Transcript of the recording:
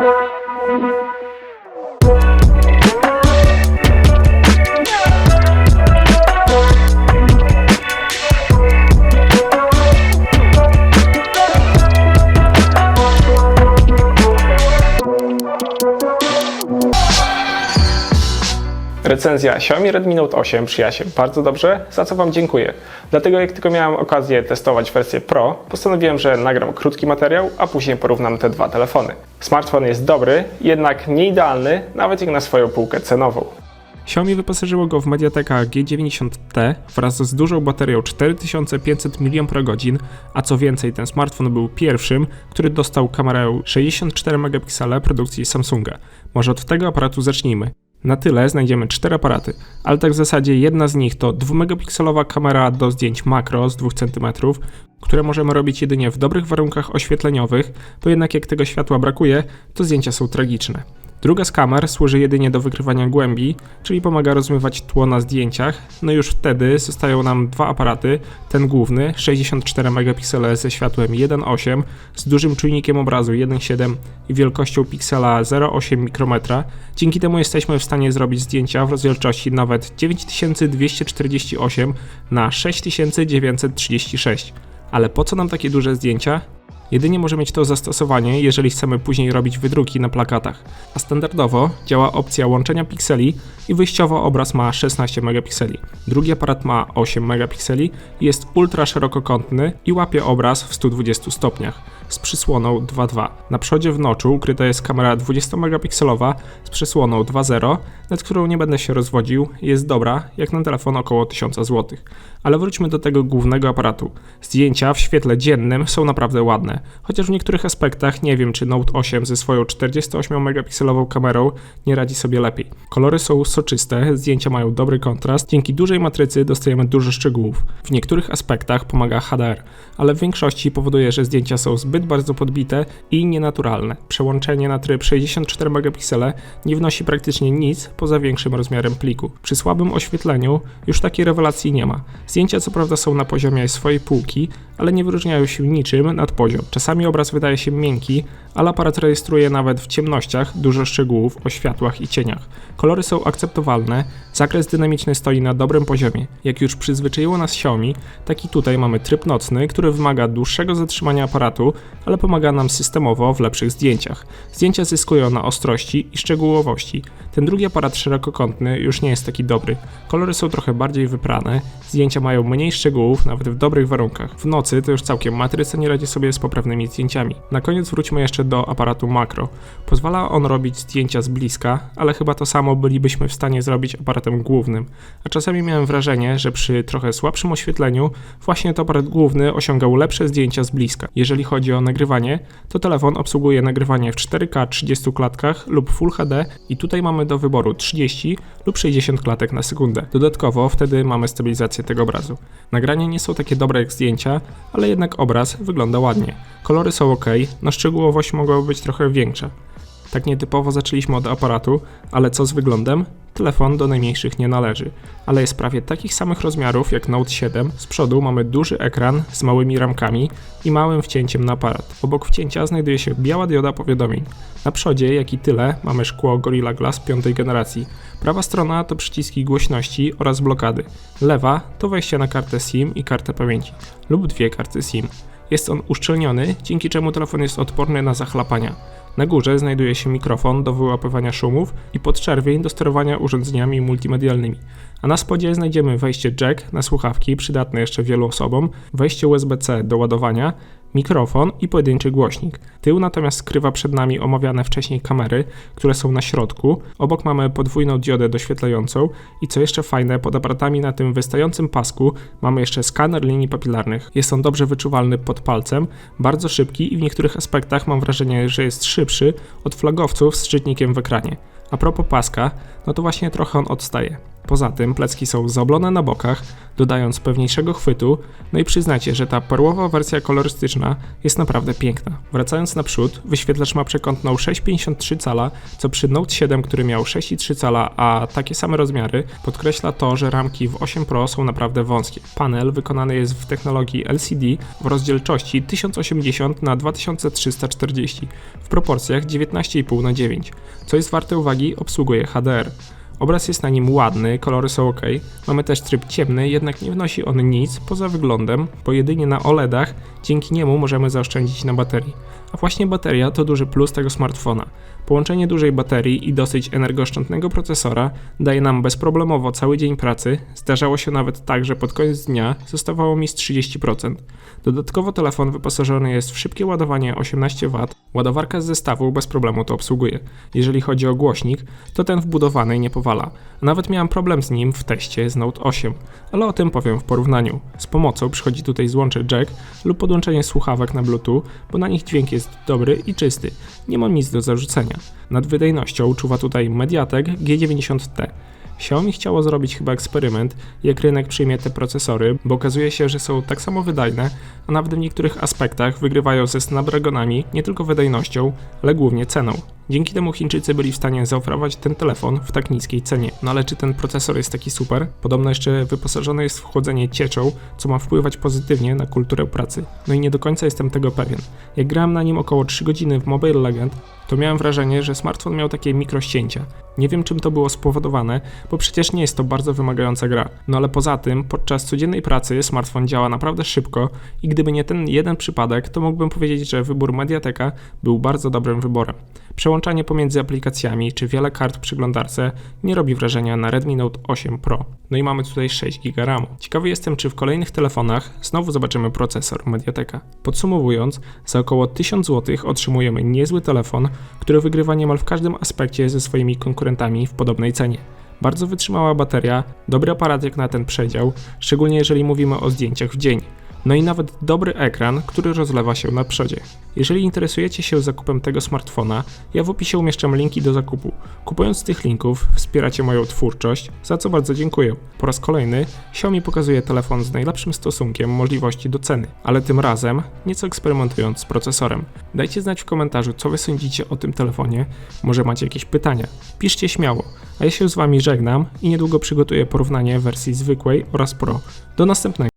Thank you. Recenzja Xiaomi Redmi Note 8 przyjęła się bardzo dobrze, za co Wam dziękuję. Dlatego jak tylko miałem okazję testować wersję Pro, postanowiłem, że nagram krótki materiał, a później porównam te dwa telefony. Smartfon jest dobry, jednak nie idealny, nawet jak na swoją półkę cenową. Xiaomi wyposażyło go w Mediateka G90T wraz z dużą baterią 4500 mAh, a co więcej, ten smartfon był pierwszym, który dostał kamerę 64 megapixele produkcji Samsunga. Może od tego aparatu zacznijmy. Na tyle znajdziemy cztery aparaty, ale tak w zasadzie jedna z nich to 2-megapikselowa kamera do zdjęć makro z 2 cm, które możemy robić jedynie w dobrych warunkach oświetleniowych, bo jednak jak tego światła brakuje, to zdjęcia są tragiczne. Druga z kamer służy jedynie do wykrywania głębi, czyli pomaga rozmywać tło na zdjęciach. No już wtedy zostają nam dwa aparaty. Ten główny 64 megapiksele ze światłem 1.8 z dużym czujnikiem obrazu 1.7 i wielkością piksela 0.8 mikrometra. Dzięki temu jesteśmy w stanie zrobić zdjęcia w rozdzielczości nawet 9248 na 6936. Ale po co nam takie duże zdjęcia? Jedynie może mieć to zastosowanie, jeżeli chcemy później robić wydruki na plakatach. A standardowo działa opcja łączenia pikseli i wyjściowo obraz ma 16 megapikseli. Drugi aparat ma 8 megapikseli, jest ultra szerokokątny i łapie obraz w 120 stopniach z przysłoną 2.2. Na przodzie w noczu ukryta jest kamera 20 megapikselowa z przysłoną 2.0, nad którą nie będę się rozwodził, jest dobra, jak na telefon około 1000 zł. Ale wróćmy do tego głównego aparatu. Zdjęcia w świetle dziennym są naprawdę ładne, chociaż w niektórych aspektach nie wiem, czy Note 8 ze swoją 48 megapikselową kamerą nie radzi sobie lepiej. Kolory są soczyste, zdjęcia mają dobry kontrast, dzięki dużej matrycy dostajemy dużo szczegółów. W niektórych aspektach pomaga HDR, ale w większości powoduje, że zdjęcia są zbyt bardzo podbite i nienaturalne. Przełączenie na tryb 64 megapiksele nie wnosi praktycznie nic poza większym rozmiarem pliku. Przy słabym oświetleniu już takiej rewelacji nie ma. Zdjęcia co prawda są na poziomie swojej półki, ale nie wyróżniają się niczym nad poziom. Czasami obraz wydaje się miękki, ale aparat rejestruje nawet w ciemnościach dużo szczegółów o światłach i cieniach. Kolory są akceptowalne, zakres dynamiczny stoi na dobrym poziomie. Jak już przyzwyczaiło nas Xiaomi, taki tutaj mamy tryb nocny, który wymaga dłuższego zatrzymania aparatu, ale pomaga nam systemowo w lepszych zdjęciach. Zdjęcia zyskują na ostrości i szczegółowości. Ten drugi aparat szerokokątny już nie jest taki dobry. Kolory są trochę bardziej wyprane, zdjęcia mają mniej szczegółów, nawet w dobrych warunkach. W nocy to już całkiem matryca nie radzi sobie z zdjęciami. Na koniec wróćmy jeszcze do aparatu makro. Pozwala on robić zdjęcia z bliska, ale chyba to samo bylibyśmy w stanie zrobić aparatem głównym. A czasami miałem wrażenie, że przy trochę słabszym oświetleniu właśnie to aparat główny osiągał lepsze zdjęcia z bliska. Jeżeli chodzi o nagrywanie, to telefon obsługuje nagrywanie w 4K 30 klatkach lub Full HD i tutaj mamy do wyboru 30 lub 60 klatek na sekundę. Dodatkowo wtedy mamy stabilizację tego obrazu. Nagrania nie są takie dobre jak zdjęcia, ale jednak obraz wygląda ładnie. Kolory są ok, no szczegółowość mogłaby być trochę większa. Tak nietypowo zaczęliśmy od aparatu, ale co z wyglądem? Telefon do najmniejszych nie należy, ale jest prawie takich samych rozmiarów jak Note 7. Z przodu mamy duży ekran z małymi ramkami i małym wcięciem na aparat. Obok wcięcia znajduje się biała dioda powiadomień. Na przodzie, jak i tyle, mamy szkło Gorilla Glass piątej generacji. Prawa strona to przyciski głośności oraz blokady. Lewa to wejście na kartę SIM i kartę pamięci lub dwie karty SIM. Jest on uszczelniony, dzięki czemu telefon jest odporny na zachlapania. Na górze znajduje się mikrofon do wyłapywania szumów i podczerwień do sterowania urządzeniami multimedialnymi. A na spodzie znajdziemy wejście jack na słuchawki, przydatne jeszcze wielu osobom, wejście USB-C do ładowania, mikrofon i pojedynczy głośnik. Tył natomiast skrywa przed nami omawiane wcześniej kamery, które są na środku. Obok mamy podwójną diodę doświetlającą i co jeszcze fajne, pod aparatami na tym wystającym pasku mamy jeszcze skaner linii papilarnych. Jest on dobrze wyczuwalny pod palcem, bardzo szybki i w niektórych aspektach mam wrażenie, że jest szybszy od flagowców z czytnikiem w ekranie. A propos paska, no to właśnie trochę on odstaje. Poza tym plecki są zaoblone na bokach, dodając pewniejszego chwytu, no i przyznacie, że ta perłowa wersja kolorystyczna jest naprawdę piękna. Wracając naprzód, wyświetlacz ma przekątną 6,53 cala, co przy Note 7, który miał 6,3 cala, a takie same rozmiary, podkreśla to, że ramki w 8 Pro są naprawdę wąskie. Panel wykonany jest w technologii LCD w rozdzielczości 1080 na 2340 w proporcjach 19,5 na 9. Co jest warte uwagi, obsługuje HDR. Obraz jest na nim ładny, kolory są ok. Mamy też tryb ciemny, jednak nie wnosi on nic poza wyglądem, bo jedynie na OLEDach dzięki niemu możemy zaoszczędzić na baterii. A właśnie bateria to duży plus tego smartfona. Połączenie dużej baterii i dosyć energooszczędnego procesora daje nam bezproblemowo cały dzień pracy. Zdarzało się nawet tak, że pod koniec dnia zostawało mi z 30%. Dodatkowo telefon wyposażony jest w szybkie ładowanie 18W. Ładowarka z zestawu bez problemu to obsługuje. Jeżeli chodzi o głośnik, to ten wbudowany nie powala. Nawet miałem problem z nim w teście z Note 8, ale o tym powiem w porównaniu. Z pomocą przychodzi tutaj złącze jack lub podłączenie słuchawek na Bluetooth, bo na nich dźwięk jest dobry i czysty. Nie mam nic do zarzucenia. Nad wydajnością czuwa tutaj Mediatek G90T. Xiaomi chciało zrobić chyba eksperyment, jak rynek przyjmie te procesory, bo okazuje się, że są tak samo wydajne, a nawet w niektórych aspektach wygrywają ze Snapdragonami nie tylko wydajnością, ale głównie ceną. Dzięki temu Chińczycy byli w stanie zaoferować ten telefon w tak niskiej cenie. No ale czy ten procesor jest taki super? Podobno jeszcze wyposażony jest w chłodzenie cieczą, co ma wpływać pozytywnie na kulturę pracy. No i nie do końca jestem tego pewien. Jak grałem na nim około 3 godziny w Mobile Legend, to miałem wrażenie, że smartfon miał takie mikrościęcia. Nie wiem czym to było spowodowane, bo przecież nie jest to bardzo wymagająca gra. No ale poza tym, podczas codziennej pracy smartfon działa naprawdę szybko i gdyby nie ten jeden przypadek, to mógłbym powiedzieć, że wybór Mediateka był bardzo dobrym wyborem. Przełączanie pomiędzy aplikacjami czy wiele kart w przeglądarce nie robi wrażenia na Redmi Note 8 Pro. No i mamy tutaj 6 GB RAMu. Ciekawy jestem, czy w kolejnych telefonach znowu zobaczymy procesor Mediateka. Podsumowując, za około 1000 zł otrzymujemy niezły telefon, który wygrywa niemal w każdym aspekcie ze swoimi konkurentami w podobnej cenie. Bardzo wytrzymała bateria, dobry aparat jak na ten przedział, szczególnie jeżeli mówimy o zdjęciach w dzień. No i nawet dobry ekran, który rozlewa się na przodzie. Jeżeli interesujecie się zakupem tego smartfona, ja w opisie umieszczam linki do zakupu. Kupując z tych linków wspieracie moją twórczość, za co bardzo dziękuję. Po raz kolejny Xiaomi pokazuje telefon z najlepszym stosunkiem możliwości do ceny, ale tym razem nieco eksperymentując z procesorem. Dajcie znać w komentarzu, co wy sądzicie o tym telefonie, może macie jakieś pytania. Piszcie śmiało, a ja się z wami żegnam i niedługo przygotuję porównanie wersji zwykłej oraz Pro. Do następnego.